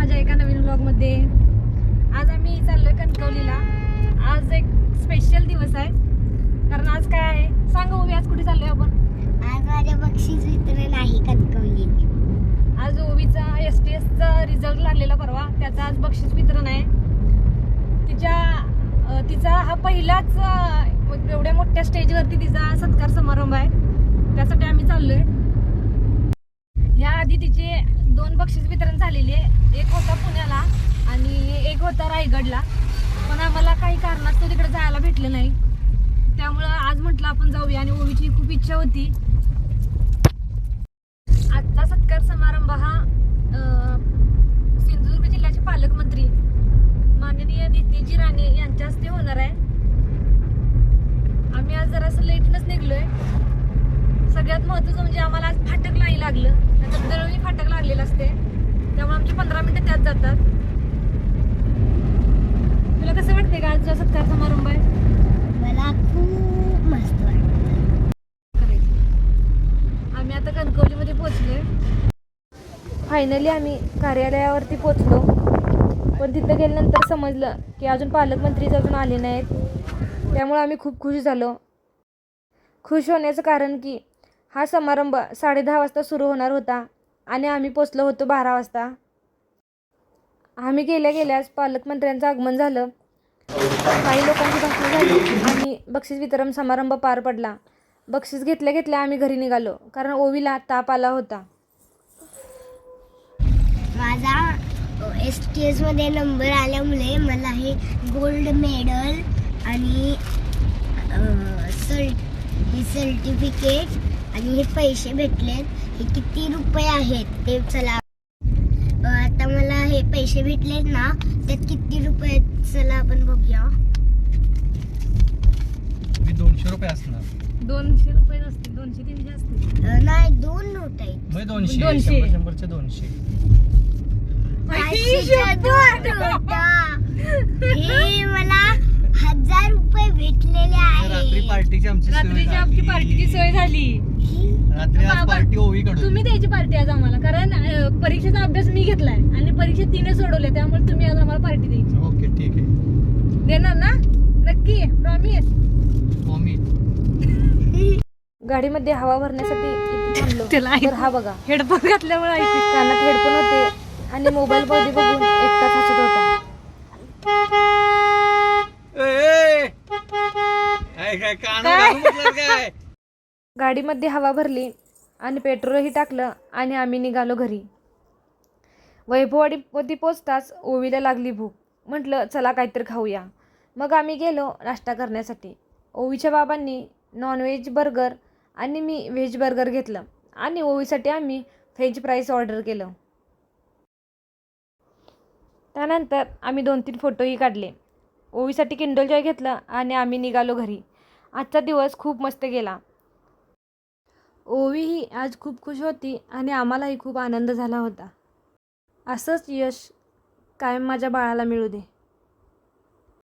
माझ्या एका नवीन ब्लॉगमध्ये आज आम्ही चाललोय कणकवलीला. आज एक स्पेशल दिवस आहे. कारण आज काय आहे? सांग ओवी आज कुठे चाललोय आपण? आज माझ्या बक्षीस वितरण आहे कणकवली. आज ओवीचा एस टी एसचा रिझल्ट लागलेला परवा. त्याचा आज बक्षीस वितरण आहे. तिच्या तिचा हा पहिलाच एवढ्या मोठ्या स्टेजवरती तिचा सत्कार समारंभ आहे. त्यासाठी आम्ही चाललोय. तिचे दोन बक्षीस वितरण झालेले एक होता पुण्याला आणि एक होता रायगडला. पण आम्हाला काही कारणास्तव तिकडे जायला भेटलं नाही. त्यामुळं आज म्हटलं आपण जाऊया आणि ओवीची खूप इच्छा होती. आजचा सत्कार समारंभ हा सिंधुदुर्ग जिल्ह्याचे पालकमंत्री माननीय नितीजी राणे यांच्या हस्ते होणार आहे. आम्ही आज जरासं लेटनच निघलोय. सगळ्यात महत्वाचं म्हणजे आम्हाला आज फाटक नाही लागलं. नाहीतर दरवेळी फाटक लागलेलं असते. त्यामुळे आमची पंधरा मिनिटं त्यात जातात. तुला कसं वाटतंय का आजचा सत्कार समारंभ? आहे मला खूप मस्त वाटतं आम्ही आता कणकवलीमध्ये पोहोचलोय. फायनली आम्ही कार्यालयावरती पोहोचलो. पण तिथं गेल्यानंतर समजलं की अजून पालकमंत्रीच अजून आले नाहीत. त्यामुळे आम्ही खूप खुश झालो. खुश होण्याचं कारण की हा समारंभ साडे दहा वाजता सुरू होणार होता आणि आम्ही पोचलो होतो बारा वाजता. आम्ही गेल्या गेल्यास पालकमंत्र्यांचं आगमन झालं. काही लोकांची भाषणं झाली आणि बक्षीस वितरण समारंभ पार पडला. बक्षीस घेतल्या घेतल्या आम्ही घरी निघालो कारण ओवीला ताप आला होता. माझा एस टी एसमध्ये नंबर आल्यामुळे मला हे गोल्ड मेडल आणि हे सर्टिफिकेट आणि हे पैसे भेटलेत. हे किती रुपये आहेत ते चला. आता मला हे पैसे भेटलेत ना त्यात किती रुपये आहेत चला आपण बघूया. दोनशे रुपये असणार. दोनशे रुपये नसतील दोनशे तीनशे असतील. अ, नाही दोन नोट आहेत. मग दोनशे. दोनशे. शंभर शंभरचे दोनशे. पाचशेच्या दोन नोटा. हे मला रात्री आहे पार्टीची आमची सोय रात्रीची झाली. आमची पार्टीची सोय झाली. रात्री आज बाबा, पार्टी ओवी कडून तुम्ही द्यायची पार्टी आज आम्हाला कारण अं, परीक्षेचा अभ्यास मी घेतलाय आणि परीक्षा तिने सोडवल्या त्यामुळे तुम्ही आज आम्हाला पार्टी द्यायची. ओके ठीक आहे. देणार ना? नक्की प्रॉमिस ओमी गाडीमध्ये हवा भरण्यासाठी इथे थांबलो. त्याला तर हा बघा. हेडफोन घातल्यामुळे ऐकू कानात हेडफोन होते आणि मोबाईल मध्ये बघून एकटाच काय? काय? गाडीमध्ये हवा भरली आणि पेट्रोलही टाकलं आणि आम्ही निघालो घरी. वैभववाडीमध्ये पोचताच ओवीला लागली भूक. म्हटलं चला काहीतरी खाऊया. मग आम्ही गेलो नाश्ता करण्यासाठी. ओवीच्या बाबांनी नॉनव्हेज बर्गर आणि मी व्हेज बर्गर घेतलं आणि ओवीसाठी आम्ही व्हेज प्राईस ऑर्डर केलं. त्यानंतर आम्ही दोन तीन फोटोही काढले. ओवीसाठी किंडल जॉय घेतलं आणि आम्ही निघालो घरी. आजचा दिवस खूप मस्त गेला. ओवीही आज खूप खुश होती आणि आम्हालाही खूप आनंद झाला होता. असंच यश कायम माझ्या बाळाला मिळू दे.